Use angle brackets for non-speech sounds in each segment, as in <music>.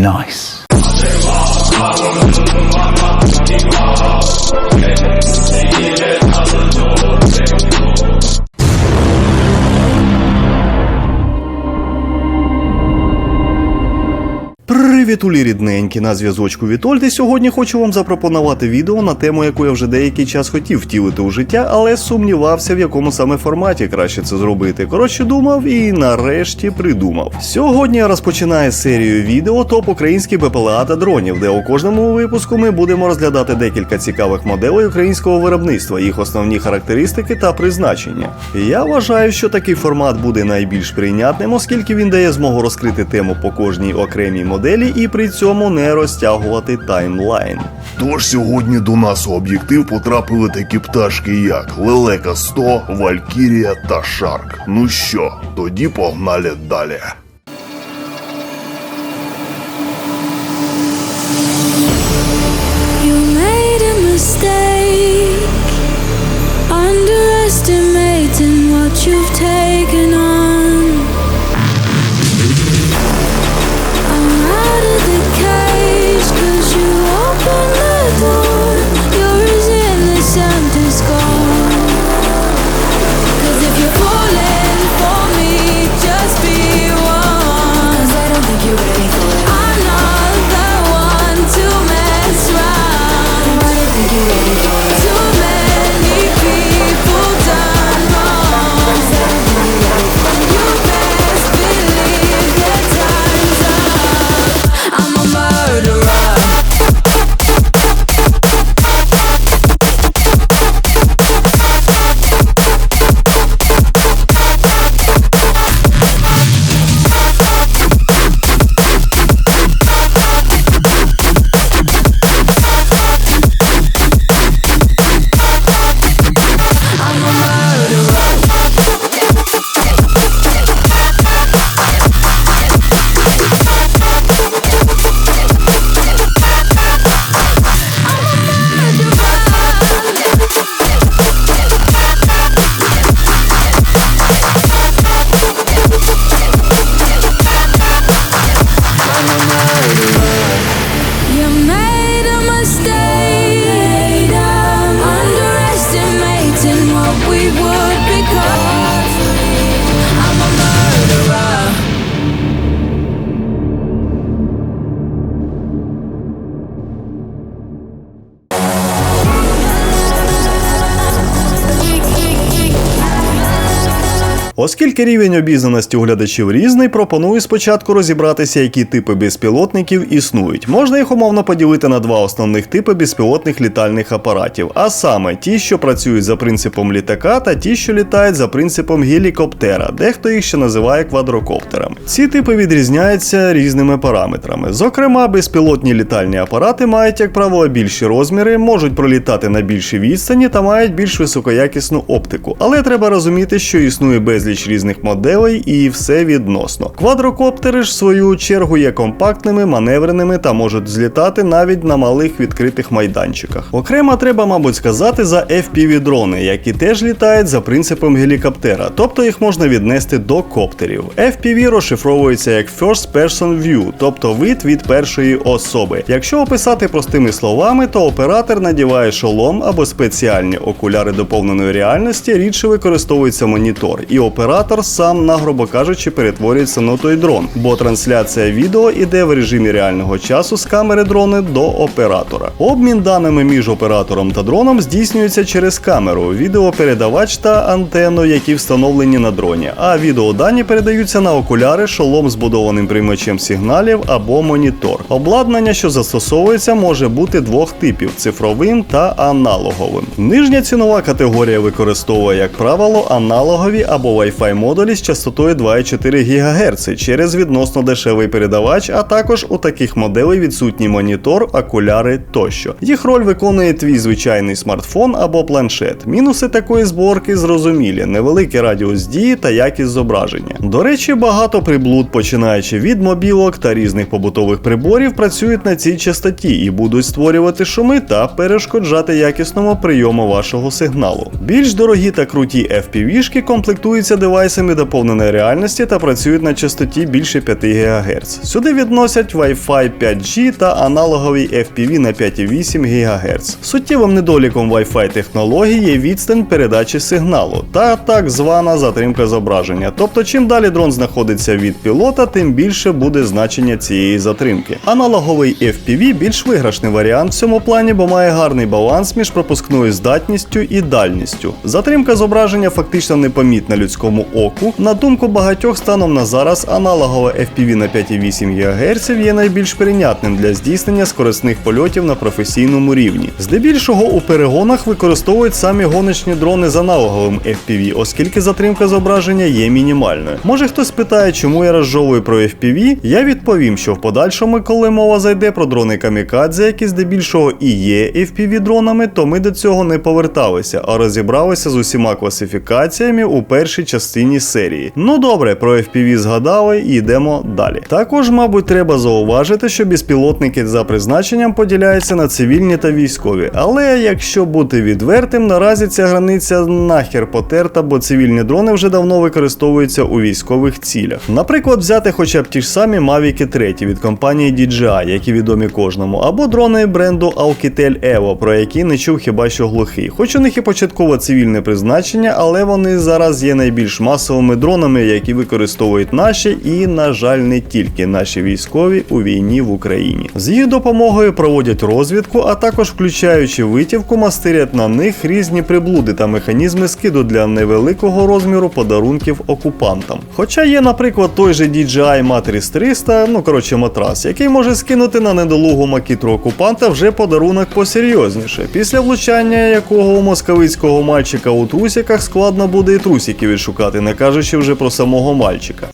Nice. Привітулі рідненькі на зв'язочку Вітольд, і сьогодні хочу вам запропонувати відео на тему, яку я вже деякий час хотів втілити у життя, але сумнівався, в якому саме форматі краще це зробити. Коротше, думав і нарешті придумав. Сьогодні я розпочинаю серію відео топ українських БПЛА та дронів, де у кожному випуску ми будемо розглядати декілька цікавих моделей українського виробництва, їх основні характеристики та призначення. Я вважаю, що такий формат буде найбільш прийнятним, оскільки він дає змогу розкрити тему по кожній окремій моделі і при цьому не розтягувати таймлайн. Тож сьогодні до нас у об'єктив потрапили такі пташки, як Лелека 100, Валькірія та Шарк. Ну що, тоді погнали далі. You made a mistake, underestimating what you've taken on. Oh. Оскільки рівень обізнаності у глядачів різний, пропоную спочатку розібратися, які типи безпілотників існують. Можна їх умовно поділити на два основних типи безпілотних літальних апаратів, а саме ті, що працюють за принципом літака, та ті, що літають за принципом гелікоптера, дехто їх ще називає квадрокоптерами. Ці типи відрізняються різними параметрами. Зокрема, безпілотні літальні апарати мають, як правило, більші розміри, можуть пролітати на більшій відстані та мають більш високоякісну оптику. Але треба розуміти, що існує безліч різних моделей і все відносно. Квадрокоптери ж в свою чергу є компактними, маневреними та можуть злітати навіть на малих відкритих майданчиках. Окремо треба, мабуть, сказати за FPV дрони, які теж літають за принципом гелікоптера, тобто їх можна віднести до коптерів. FPV розшифровується як First Person View, тобто вид від першої особи. Якщо описати простими словами, то оператор надіває шолом або спеціальні окуляри доповненої реальності, рідше використовується монітор, і оператор сам, на грубо кажучи, перетворюється на той дрон, бо трансляція відео іде в режимі реального часу з камери дрони до оператора. Обмін даними між оператором та дроном здійснюється через камеру, відеопередавач та антенну, які встановлені на дроні. А відеодані передаються на окуляри, шолом з будованим приймачем сигналів або монітор. Обладнання, що застосовується, може бути двох типів: цифровим та аналоговим. Нижня цінова категорія використовує, як правило, аналогові або Wi-Fi модулі з частотою 2,4 ГГц через відносно дешевий передавач, а також у таких моделей відсутній монітор, окуляри тощо. Їх роль виконує твій звичайний смартфон або планшет. Мінуси такої зборки зрозумілі: невеликий радіус дії та якість зображення. До речі, багато приблуд, починаючи від мобілок та різних побутових приборів, працюють на цій частоті і будуть створювати шуми та перешкоджати якісному прийому вашого сигналу. Більш дорогі та круті FPV-шки комплектуються девайсами девайсами доповненої реальності та працюють на частоті більше 5 ГГц. Сюди відносять Wi-Fi 5G та аналоговий FPV на 5,8 ГГц. Суттєвим недоліком Wi-Fi технологій є відстань передачі сигналу та так звана затримка зображення. Тобто, чим далі дрон знаходиться від пілота, тим більше буде значення цієї затримки. Аналоговий FPV більш виграшний варіант в цьому плані, бо має гарний баланс між пропускною здатністю і дальністю. Затримка зображення фактично непомітна людському оку. На думку багатьох станом на зараз аналогове FPV на 5,8 ГГц є найбільш прийнятним для здійснення скорисних польотів на професійному рівні. Здебільшого у перегонах використовують самі гоночні дрони з аналоговим FPV, оскільки затримка зображення є мінімальною. Може хтось питає, чому я розжовую про FPV? Я відповім, що в подальшому, коли мова зайде про дрони камікадзе, які здебільшого і є FPV дронами, то ми до цього не поверталися, а розібралися з усіма класифікаціями у першій частині серії. Ну добре, про FPV згадали і йдемо далі. Також, мабуть, треба зауважити, що безпілотники за призначенням поділяються на цивільні та військові. Але якщо бути відвертим, наразі ця границя нахер потерта, бо цивільні дрони вже давно використовуються у військових цілях. Наприклад, взяти хоча б ті ж самі Mavic 3 від компанії DJI, які відомі кожному, або дрони бренду Alcatel Evo, про які не чув хіба що глухий. Хоч у них і початково цивільне призначення, але вони зараз є найбільш масовими дронами, які використовують наші і, на жаль, не тільки наші військові у війні в Україні. З їх допомогою проводять розвідку, а також включаючи витівку, мастерять на них різні приблуди та механізми скиду для невеликого розміру подарунків окупантам. Хоча є, наприклад, той же DJI Matrix 300, ну коротше матрас, який може скинути на недолугу макітру окупанта вже подарунок посерйозніше, після влучання якого у московицького мальчика у трусиках складно буде і трусики відшукати, не кажучи вже про самого мальчика.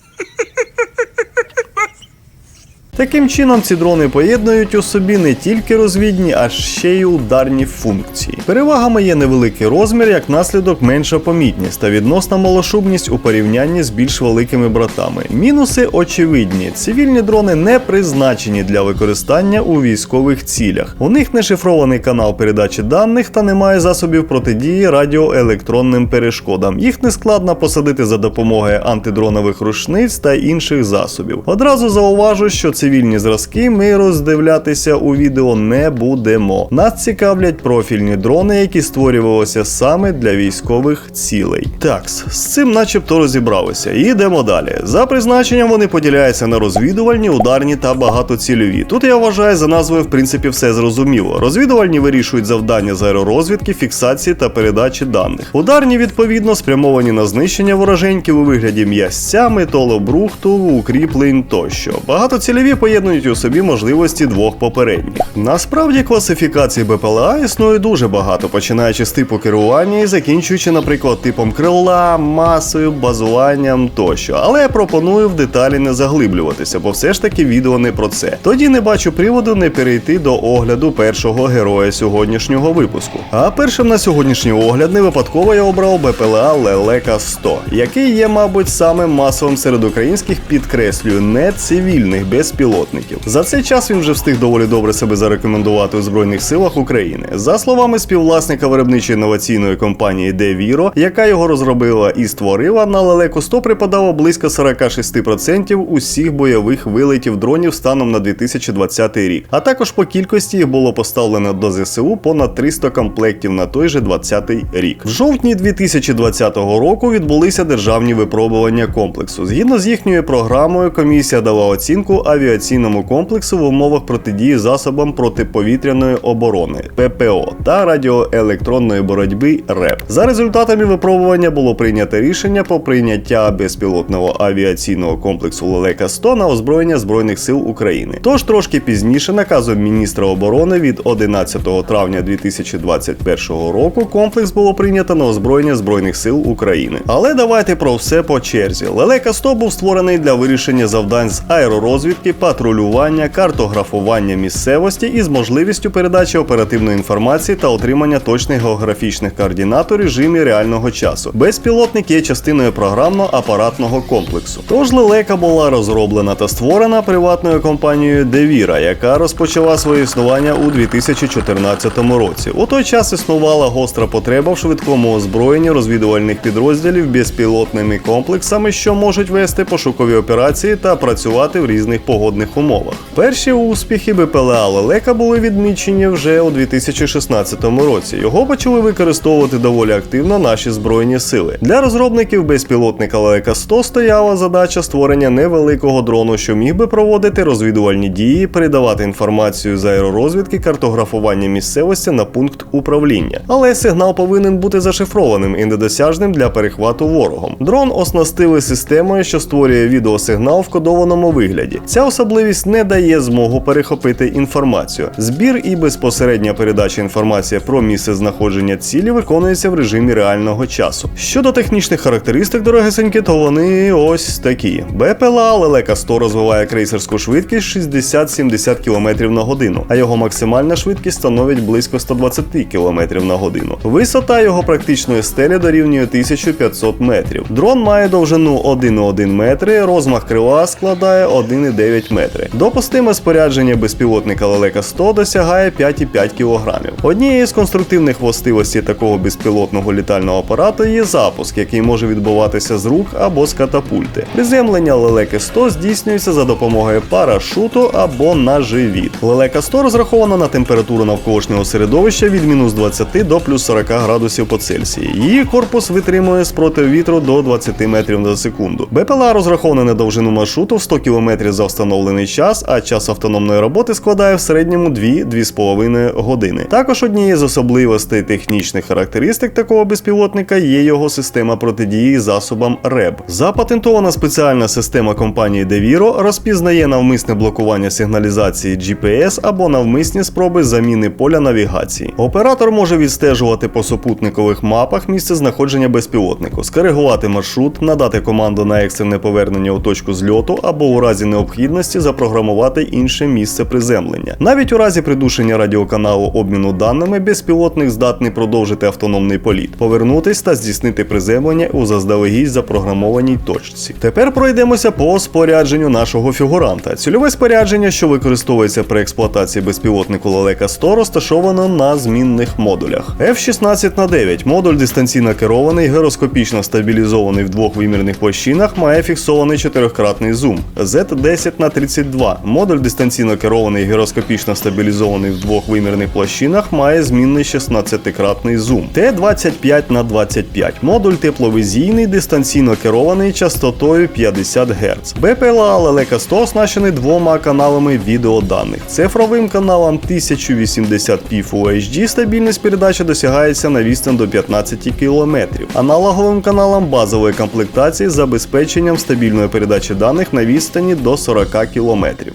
Таким чином, ці дрони поєднують у собі не тільки розвідні, а ще й ударні функції. Перевагами є невеликий розмір, як наслідок менша помітність та відносна малошубність у порівнянні з більш великими братами. Мінуси очевидні: цивільні дрони не призначені для використання у військових цілях. У них не шифрований канал передачі даних та немає засобів протидії радіоелектронним перешкодам. Їх не складно посадити за допомогою антидронових рушниць та інших засобів. Одразу зауважу, що цивільні зразки ми роздивлятися у відео не будемо. Нас цікавлять профільні дрони, які створювалися саме для військових цілей. Такс, з цим начебто розібралися. І йдемо далі. За призначенням вони поділяються на розвідувальні, ударні та багатоцільові. Тут я вважаю за назвою в принципі все зрозуміло. Розвідувальні вирішують завдання з аеророзвідки, фіксації та передачі даних. Ударні відповідно спрямовані на знищення вороженьків у вигляді м'ясця, металобрухту, укріплень тощо. Багатоцільові поєднують у собі можливості двох попередніх. Насправді класифікацій БПЛА існує дуже багато, починаючи з типу керування і закінчуючи, наприклад, типом крила, масою, базуванням тощо. Але я пропоную в деталі не заглиблюватися, бо все ж таки відео не про це. Тоді не бачу приводу не перейти до огляду першого героя сьогоднішнього випуску. А першим на сьогоднішній огляд не випадково я обрав БПЛА Лелека 100, який є, мабуть, самим масовим серед українських підкреслюю, не цивільних безпілотників. За цей час він вже встиг доволі добре себе зарекомендувати у Збройних силах України. За словами співвласника виробничої інноваційної компанії DeViro, яка його розробила і створила, на лелеку 100 припадало близько 46% усіх бойових вилетів дронів станом на 2020 рік. А також по кількості їх було поставлено до ЗСУ понад 300 комплектів на той же 20 рік. В жовтні 2020 року відбулися державні випробування комплексу. Згідно з їхньою програмою, комісія дала оцінку авіаційному комплексу в умовах протидії засобам протиповітряної оборони ППО та радіоелектронної боротьби РЕП. За результатами випробування було прийнято рішення про прийняття безпілотного авіаційного комплексу Лелека 100 на озброєння Збройних сил України. Тож трошки пізніше наказом міністра оборони від 11 травня 2021 року комплекс було прийнято на озброєння Збройних сил України. Але давайте про все по черзі. Лелека 100 був створений для вирішення завдань з аеророзвідки, патрулювання, картографування місцевості і з можливістю передачі оперативної інформації та отримання точних географічних координат у режимі реального часу. Безпілотник є частиною програмно-апаратного комплексу. Тож лелека була розроблена та створена приватною компанією Devira, яка розпочала своє існування у 2014 році. У той час існувала гостра потреба в швидкому озброєнні розвідувальних підрозділів безпілотними комплексами, що можуть вести пошукові операції та працювати в різних погодних умовах. Перші успіхи БПЛА Лелека були відмічені вже у 2016 році. Його почали використовувати доволі активно наші збройні сили. Для розробників безпілотника Лелека 100 стояла задача створення невеликого дрону, що міг би проводити розвідувальні дії, передавати інформацію з аеророзвідки, картографування місцевості на пункт управління. Але сигнал повинен бути зашифрованим і недосяжним для перехвату ворогом. Дрон оснастили системою, що створює відеосигнал в кодованому вигляді. Ця особливість не дає змогу перехопити інформацію. Збір і безпосередня передача інформації про місце знаходження цілі виконується в режимі реального часу. Щодо технічних характеристик дорогесеньки, то вони ось такі: БПЛА Лелека 100 розвиває крейсерську швидкість 60-70 км на годину, а його максимальна швидкість становить близько 120 км на годину. Висота його практичної стелі дорівнює 1500 метрів. Дрон має довжину 1,1 метри, розмах крила складає 1,9 метри. Допустиме спорядження безпілотника Лелека 100 досягає 5,5 кг. Однією з конструктивних властивостей такого безпілотного літального апарату є запуск, який може відбуватися з рук або з катапульти. Приземлення Лелеки 100 здійснюється за допомогою парашуту або на живіт. Лелека 100 розрахована на температуру навколишнього середовища від мінус 20 до плюс 40 градусів по Цельсії. Її корпус витримує спротив вітру до 20 метрів на секунду. БПЛА розрахована на довжину маршруту в 100 км за встановлений час, а час автономної роботи складає в середньому 2-2,5 години. Також однією з особливостей технічних характеристик такого безпілотника є його система протидії засобам РЕБ. Запатентована спеціальна система компанії Deviro розпізнає навмисне блокування сигналізації GPS або навмисні спроби заміни поля навігації. Оператор може відстежувати по супутникових мапах місце знаходження безпілотнику, скоригувати маршрут, надати команду на екстрене повернення у точку зльоту або у разі необхідності запрограмувати інше місце приземлення. Навіть у разі придушення радіоканалу обміну даними безпілотник здатний продовжити автономний політ, повернутись та здійснити приземлення у заздалегідь запрограмованій точці. Тепер пройдемося по спорядженню нашого фігуранта. Цільове спорядження, що використовується при експлуатації безпілотнику Лелека 100, розташовано на змінних модулях. F-16 на 9 модуль дистанційно керований, гіроскопічно стабілізований в двох вимірних площинах, має фіксований чотирьохкратний зум. Z10 на 32 модуль дистанційно керований, гіроскопічно стабілізований в двох вимірних площинах, має змінний 16-кратний зум. Т-25 на 25 модуль тепловізійний, дистанційно керований частотою 50 Гц. БПЛА Лелека 100 оснащений двома каналами відеоданих. Цифровим каналом 1080p Full HD стабільність передачі досягається на відстань до 15 км. Аналоговим каналом базової комплектації з забезпеченням стабільної передачі даних на відстані до 40 км.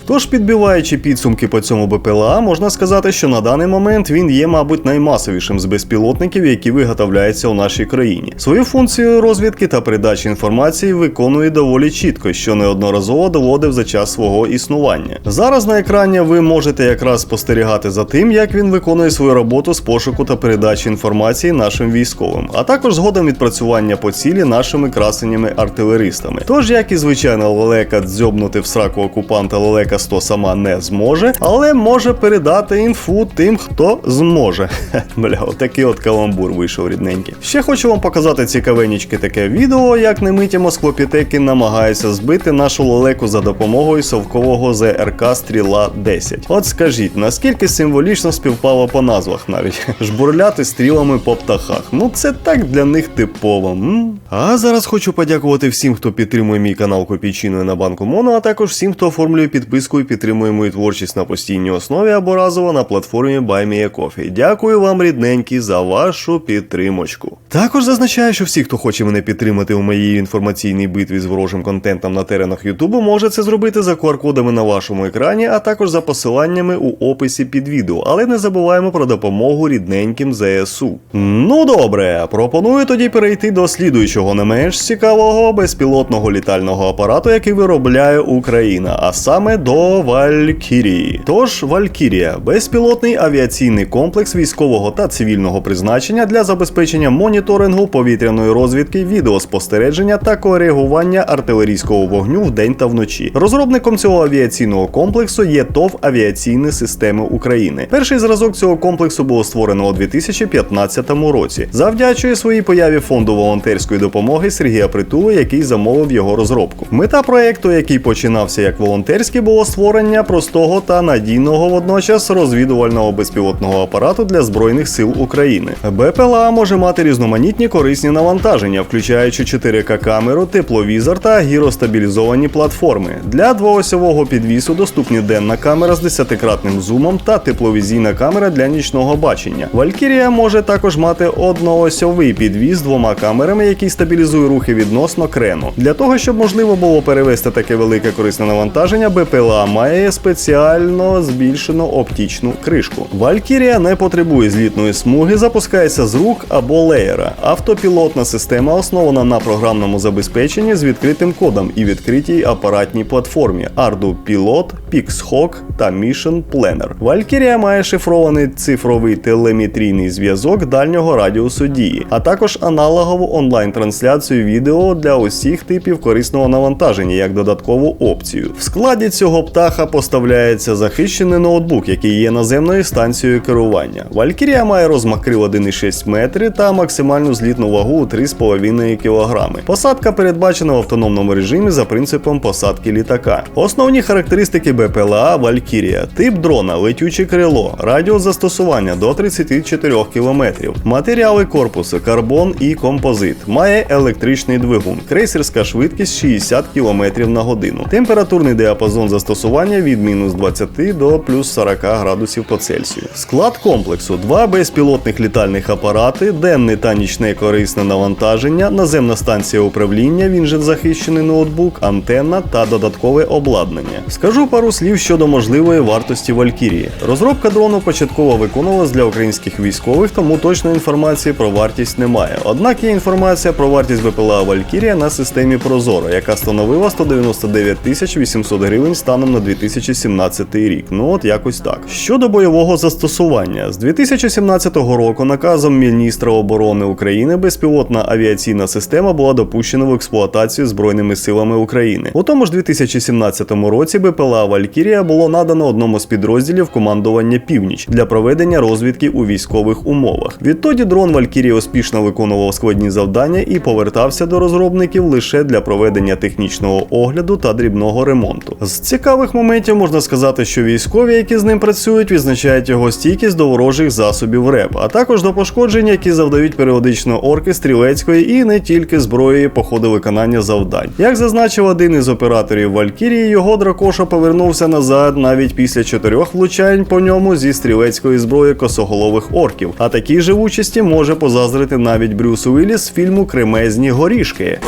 Тож, підбиваючи підсумки по цьому БПЛА, можна сказати, що на даний момент він є, мабуть, наймасовішим з безпілотників, які виготовляються у нашій країні. Свою функцію розвідки та передачі інформації виконує доволі чітко, що неодноразово доводив за час свого існування. Зараз на екрані ви можете якраз спостерігати за тим, як він виконує свою роботу з пошуку та передачі інформації нашим військовим, а також згодом відпрацювання по цілі нашими красенями артилеристами. Тож, як і звичайно, лелека дзьобнути в сраку окупанта лелека 100 сама не зможе, але може передати інфу тим, хто зможе. <laughs> Бля, отакий от каламбур вийшов рідненький. Ще хочу вам показати цікавенічке таке відео, як немиті москвопітеки намагаються збити нашу лелеку за допомогою совкового ЗРК Стріла 10. От скажіть, наскільки символічно співпало по назвах навіть <laughs> жбурляти стрілами по птахах. Ну це так для них типово. М? А зараз хочу подякувати всім, хто підтримує мій канал Копійчиною на банку Моно, а також всім, хто оформлює підписку і підтримує мою творчість на постійній основі або разово на платформі BuyMeACoffee. Дякую вам, рідненькі, за вашу підтримочку. Також зазначаю, що всі, хто хоче мене підтримати у моїй інформаційній битві з ворожим контентом на теренах Ютубу, може це зробити за QR-кодами на вашому екрані, а також за посиланнями у описі під відео. Але не забуваємо про допомогу рідненьким ЗСУ. Ну добре, пропоную тоді перейти до слідуючого не менш цікавого безпілотного літального апарату, який виробляє Україна, а саме до Валькірії. Тож Валькірія безпілотний авіаційний комплекс військового та цивільного призначення для забезпечення моніторингу повітряної розвідки, відеоспостереження та коригування артилерійського вогню вдень та вночі. Розробником цього авіаційного комплексу є ТОВ Авіаційні системи України. Перший зразок цього комплексу було створено у 2015 році. Завдячує своїй появі фонду волонтерської допомоги Сергія Притули, який замовив його розробку. Мета проекту, який починався як волонтерський, було створення простого та надійного водночас розвідувального безпілотного апарату для збройних сил України. БПЛА може мати різноманітні корисні навантаження, включаючи 4К камеру, тепловізор та гіростабілізовані платформи. Для двоосьового підвісу доступні денна камера з 10-кратним зумом та тепловізійна камера для нічного бачення. Валькірія може також мати одноосьовий підвіз двома камерами, який стабілізує рухи відносно крену. Для того, щоб можливо було перевести таке велике корисне навантаження, БПЛА має спеціально збільшену оптичну кришку. Валькірія не потребує злітної смуги, запускається з рук або леєра. Автопілотна система основана на програмному забезпеченні з відкритим кодом і відкритій апаратній платформі Ardu Pilot, PixHawk та Mission Planner. Валькірія має шифрований цифровий телеметрійний зв'язок дальнього радіусу дії, а також аналогову онлайн-трансляцію відео для усіх типів корисного навантаження як додаткову опцію. В складі цього птаха поставляється захищений ноутбук, який є наземною станцією керування. Валькірія має розмах крил 1,6 метри та максимальну злітну вагу у 3,5 кг. Посадка передбачена в автономному режимі за принципом посадки літака. Основні характеристики БПЛА Валькірія. Тип дрона, летюче крило, радіус застосування до 34 км. Матеріали корпусу карбон і композит. Має електричний двигун, крейсерська швидкість 60 км на годину. Температурний діапазон застосування від мінус 20 до плюс 40 градусів по Цельсію. Склад комплексу: два безпілотних літальних апарати, денне та нічне корисне навантаження, наземна станція управління, він же захищений ноутбук, антенна та додаткове обладнання. Скажу пару слів щодо можливої вартості Валькірії. Розробка дрону початково виконувалась для українських військових, тому точної інформації про вартість немає. Однак є інформація про вартість БПЛА Валькірія на системі Прозоро, яка становила 199 тисяч 800 гривень станом на 2017 рік. Ну от якось так. Щодо бойового застосування, з 2017 року наказом міністра оборони України безпілотна авіаційна система була допущена в експлуатацію Збройними силами України. У тому ж 2017 році БПЛА Валькірія було надано одному з підрозділів командування Північ для проведення розвідки у військових умовах. Відтоді дрон Валькірія успішно виконував складні завдання і повертався до розробників лише для проведення технічного огляду та дрібного ремонту. З цікавих моментів можна сказати, що військові, які з ним працюють, відзначають його стійкість до ворожих засобів РЕП, а також до пошкоджень, які завдають періодично орки стрілецької і не тільки зброєю по ходу виконання завдань. Як зазначив один із операторів Валькірії, його дракоша повернувся назад навіть після чотирьох влучань по ньому зі стрілецької зброї косоголових орків. А такій живучості може позазрити навіть Брюс Уілліс з фільму Кремезні горішки.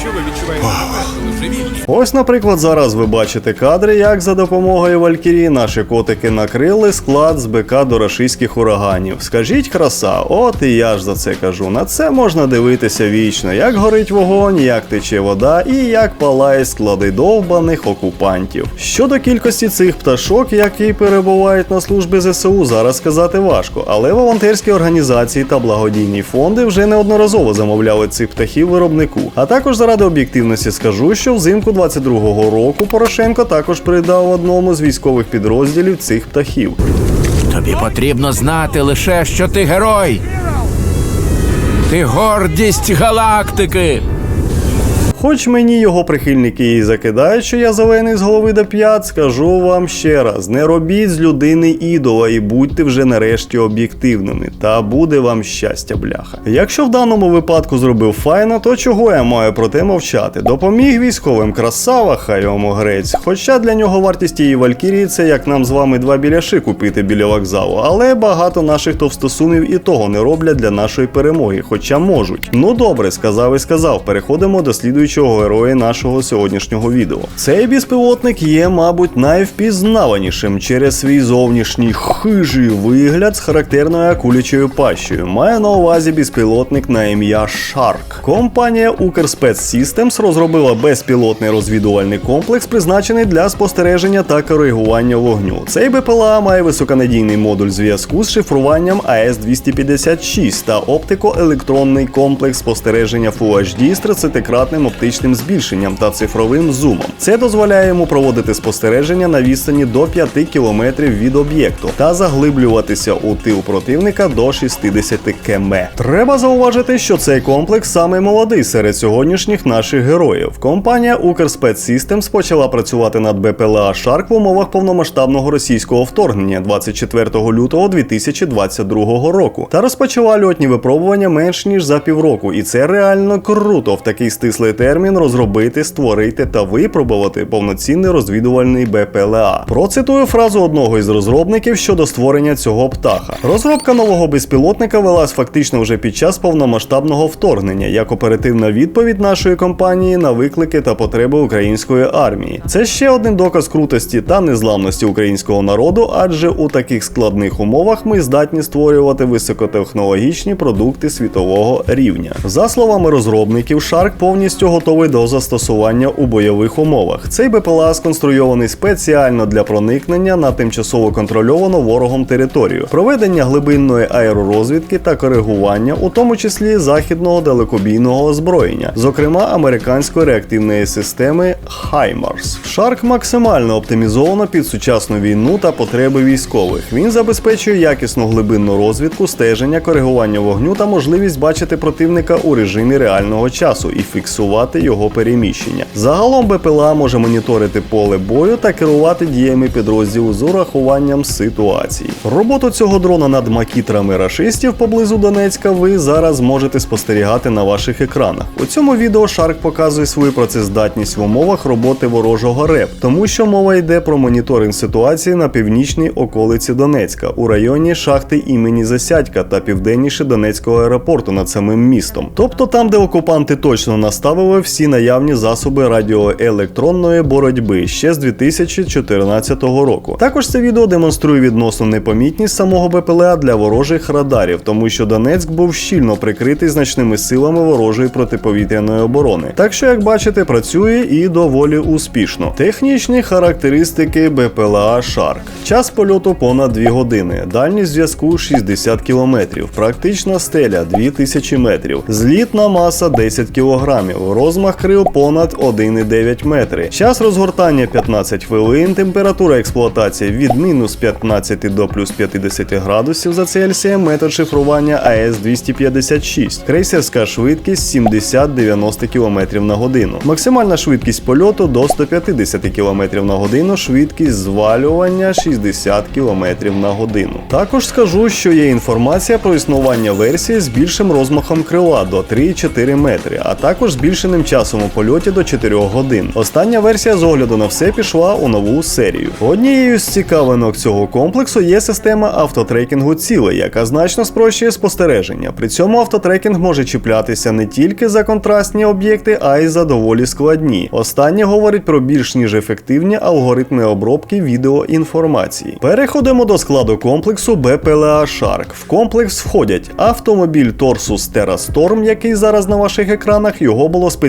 Що ви відчуваєте Ось, наприклад, зараз ви бачите кадри, як за допомогою Валькірії наші котики накрили склад з БК до рашистських ураганів. Скажіть краса, от і я ж за це кажу. На це можна дивитися вічно, як горить вогонь, як тече вода і як палає склади довбаних окупантів. Щодо кількості цих пташок, які перебувають на службі ЗСУ, зараз сказати важко, але волонтерські організації та благодійні фонди вже неодноразово замовляли цих птахів виробнику. А також заради об'єктивності скажу, що взимку 22-го року Порошенко також передав одному з військових підрозділів цих птахів. Тобі потрібно знати лише, що ти герой. Ти гордість галактики. Хоч мені його прихильники і закидають, що я зелений з голови до п'ят, скажу вам ще раз: не робіть з людини ідола і будьте вже нарешті об'єктивними, та буде вам щастя, бляха. Якщо в даному випадку зробив файно, то чого я маю про те мовчати? Допоміг військовим красава, хай йому грець. Хоча для нього вартість її Валькірії це як нам з вами два біляши купити біля вокзалу, але багато наших товстосумів і того не роблять для нашої перемоги, хоча можуть. Ну добре, сказав і сказав. Переходимо до слідуючої оглядачого героя нашого сьогоднішнього відео. Цей безпілотник є, мабуть, найвпізнаванішим через свій зовнішній хижий вигляд з характерною акулячою пащею. Має на увазі безпілотник на ім'я Shark. Компанія Systems розробила безпілотний розвідувальний комплекс, призначений для спостереження та коригування вогню. Цей БПЛА має високонадійний модуль зв'язку з шифруванням АС-256 та оптико-електронний комплекс спостереження Full HD з 30-кратним оптичним збільшенням та цифровим зумом. Це дозволяє йому проводити спостереження на відстані до 5 км від об'єкту та заглиблюватися у тил противника до 60 км. Треба зауважити, що цей комплекс самий молодий серед сьогоднішніх наших героїв. Компанія Укрспец Systems почала працювати над БПЛА Шарк в умовах повномасштабного російського вторгнення 24 лютого 2022 року та розпочала льотні випробування менш ніж за півроку. І це реально круто в такий стислий термін розробити, створити та випробувати повноцінний розвідувальний БПЛА. Процитую фразу одного із розробників щодо створення цього птаха. Розробка нового безпілотника велась фактично вже під час повномасштабного вторгнення як оперативна відповідь нашої компанії на виклики та потреби української армії. Це ще один доказ крутості та незламності українського народу, адже у таких складних умовах ми здатні створювати високотехнологічні продукти світового рівня. За словами розробників, Shark повністю готовий до застосування у бойових умовах. Цей БПЛА сконструйований спеціально для проникнення на тимчасово контрольовану ворогом територію, проведення глибинної аеророзвідки та коригування, у тому числі західного далекобійного озброєння, зокрема американської реактивної системи HIMARS. Shark максимально оптимізовано під сучасну війну та потреби військових. Він забезпечує якісну глибинну розвідку, стеження, коригування вогню та можливість бачити противника у режимі реального часу і фіксувати його переміщення. Загалом БПЛА може моніторити поле бою та керувати діями підрозділу з урахуванням ситуації. Роботу цього дрона над макітрами рашистів поблизу Донецька ви зараз можете спостерігати на ваших екранах. У цьому відео Shark показує свою працездатність в умовах роботи ворожого РЕП, тому що мова йде про моніторинг ситуації на північній околиці Донецька у районі шахти імені Засядька та південніше Донецького аеропорту над самим містом. Тобто там, де окупанти точно наставили всі наявні засоби радіоелектронної боротьби ще з 2014 року. Також це відео демонструє відносну непомітність самого БПЛА для ворожих радарів, тому що Донецьк був щільно прикритий значними силами ворожої протиповітряної оборони. Так що, як бачите, працює і доволі успішно. Технічні характеристики БПЛА Shark. Час польоту понад 2 години, дальність зв'язку 60 км, практична стеля 2000 метрів, злітна маса 10 кг, розмах крил понад 1,9 метри, час розгортання 15 хвилин, температура експлуатації від мінус 15 до плюс 50 градусів за Цельсієм, метод шифрування АЕС 256, крейсерська швидкість 70-90 км на годину, максимальна швидкість польоту до 150 км на годину, швидкість звалювання 60 км на годину. Також скажу, що є інформація про існування версії з більшим розмахом крила до 3,4 метри, а також збільшеним часом у польоті до 4 годин. Остання версія з огляду на все пішла у нову серію. Однією з цікавинок цього комплексу є система автотрекінгу цілей, яка значно спрощує спостереження. При цьому автотрекінг може чіплятися не тільки за контрастні об'єкти, а й за доволі складні. Останнє говорить про більш ніж ефективні алгоритми обробки відеоінформації. Переходимо до складу комплексу БПЛА Shark. В комплекс входять автомобіль Torsus TerraStorm, який зараз на ваших екранах. Його було спеціально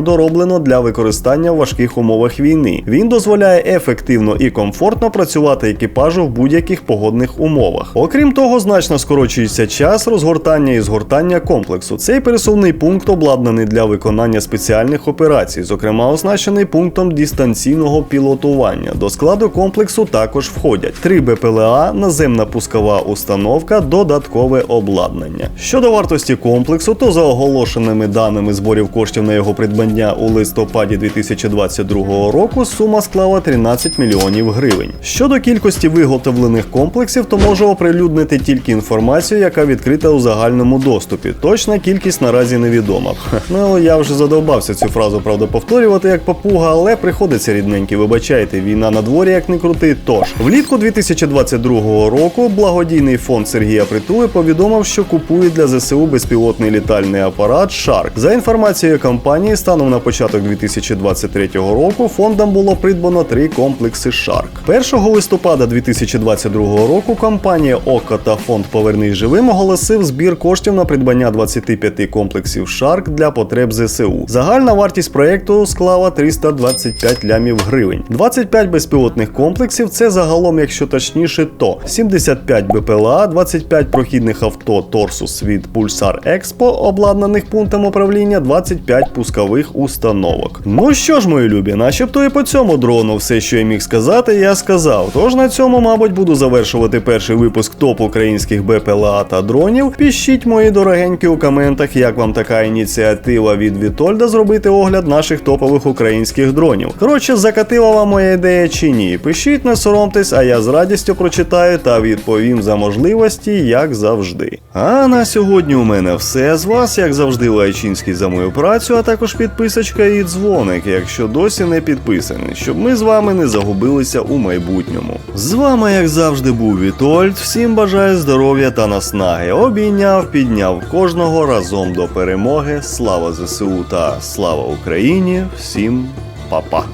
дороблено для використання в важких умовах війни. Він дозволяє ефективно і комфортно працювати екіпажу в будь-яких погодних умовах. Окрім того, значно скорочується час розгортання і згортання комплексу. Цей пересувний пункт обладнаний для виконання спеціальних операцій, зокрема оснащений пунктом дистанційного пілотування. До складу комплексу також входять три БПЛА, наземна пускова установка, додаткове обладнання. Щодо вартості комплексу, то за оголошеними даними зборів коштів на його придбання у листопаді 2022 року сума склала 13 мільйонів гривень. Щодо кількості виготовлених комплексів, то можу оприлюднити тільки інформацію, яка відкрита у загальному доступі. Точна кількість наразі невідома. Ну я вже задовбався цю фразу, правда, повторювати як папуга, але приходиться рідненькі, вибачайте, війна на дворі як не крути. Тож влітку 2022 року благодійний фонд Сергія Притули повідомив, що купує для ЗСУ безпілотний літальний апарат Shark. За інформацією компанії. станом на початок 2023 року фондом було придбано три комплекси Shark. 1 листопада 2022 року компанія ОКО та фонд Повернись живим оголосив збір коштів на придбання 25 комплексів Shark для потреб ЗСУ. Загальна вартість проєкту склала 325 лямів гривень. 25 безпілотних комплексів це загалом, якщо точніше, то 75 БПЛА, 25 прохідних авто Торсус від Pulsar Expo, обладнаних пунктом управління, 25 пускових установок. Ну що ж, мої любі, начебто і по цьому дрону все, що я міг сказати, я сказав. Тож на цьому, мабуть, буду завершувати перший випуск топ українських БПЛА та дронів. Пишіть, мої дорогенькі, у коментах, як вам така ініціатива від Вітольда зробити огляд наших топових українських дронів. Коротше, закатила вам моя ідея чи ні? Пишіть, не соромтесь, а я з радістю прочитаю та відповім за можливості, як завжди. А на сьогодні у мене все з вас, як завжди, Лайчинський за мою працю, а також підписочка і дзвоник, якщо досі не підписаний, щоб ми з вами не загубилися у майбутньому. З вами, як завжди, був Вітольд. Всім бажаю здоров'я та наснаги. Обійняв, підняв кожного разом до перемоги. Слава ЗСУ та слава Україні! Всім па-па!